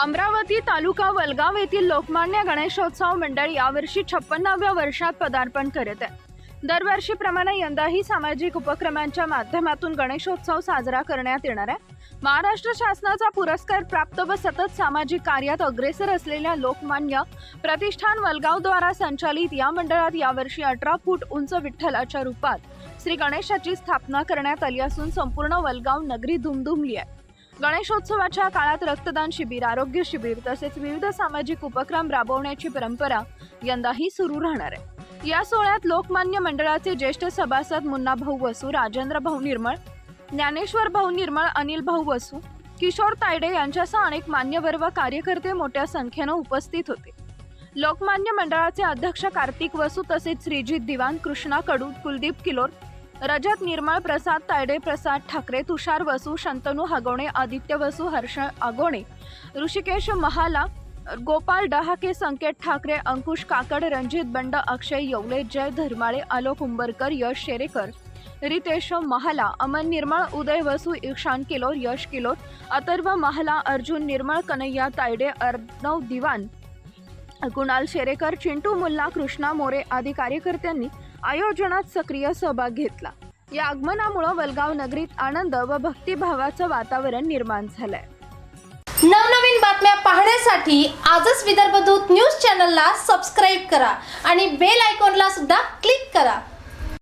अमरावती तालुका वलगाव येथील लोकमान्य गणेशोत्सव मंडळ यावर्षी छप्पन्नाव्या वर्षात पदार्पण करत आहे. दरवर्षीप्रमाणे यंदाही सामाजिक उपक्रमांच्या माध्यमातून गणेशोत्सव साजरा करण्यात येणार आहे. महाराष्ट्र शासनाचा पुरस्कार प्राप्त व सतत सामाजिक कार्यात अग्रेसर असलेल्या लोकमान्य प्रतिष्ठान वलगावद्वारा संचालित या मंडळात यावर्षी अठरा फूट उंच विठ्ठलाच्या रूपात श्री गणेशाची स्थापना करण्यात आली असून संपूर्ण वलगाव नगरी धुमधुमली आहे. गणेशोत्सवाच्या काळात रक्तदान शिबिर आरोग्य शिबिर तसेच विविध सामाजिक उपक्रम राबवण्याची परंपरा यंदाही सुरू राहणार आहे. या सोहळ्यात लोकमान्य मंडळाचे ज्येष्ठ सभासद मुन्ना भाऊ वसू राजेंद्र भाऊ निर्मळ ज्ञानेश्वर भाऊ निर्मळ अनिल भाऊ वसू किशोर तायडे यांच्यासह अनेक मान्यवर व कार्यकर्ते मोठ्या संख्येनं उपस्थित होते. लोकमान्य मंडळाचे अध्यक्ष कार्तिक वसू तसेच श्रीजित दिवाण कृष्णा कडू कुलदीप किलोर रजत निर्मळ प्रसाद तायडे प्रसाद ठाकरे तुषार वसू शंतनू हगवणे आदित्य वसू हर्ष आगोणे ऋषिकेश महाला गोपाल डहाके संकेत ठाकरे अंकुश काकड रणजित बंड अक्षय येवले जय धर्माळे आलोक उंबरकर यश शेरेकर रितेश महाला अमन निर्मळ उदय वसू ईशान किलोर यश किलोर अथर्व महाला अर्जुन निर्मळ कन्हैया तायडे अर्णव दिवान कुणाल शेरेकर चिंटू मुल्ला कृष्णा मोरे आदी कार्यकर्त्यांनी आयोजनात सक्रिय सहभाग घेतला. या आगमनामुळे वलगाव नगरीत आनंद व भक्तिभावाचं वातावरण निर्माण झालंय. नवनवीन बातम्या पाहण्यासाठी आजच विदर्भ दूत न्यूज चॅनलला सबस्क्राईब करा आणि बेल आयकॉनला सुद्धा क्लिक करा.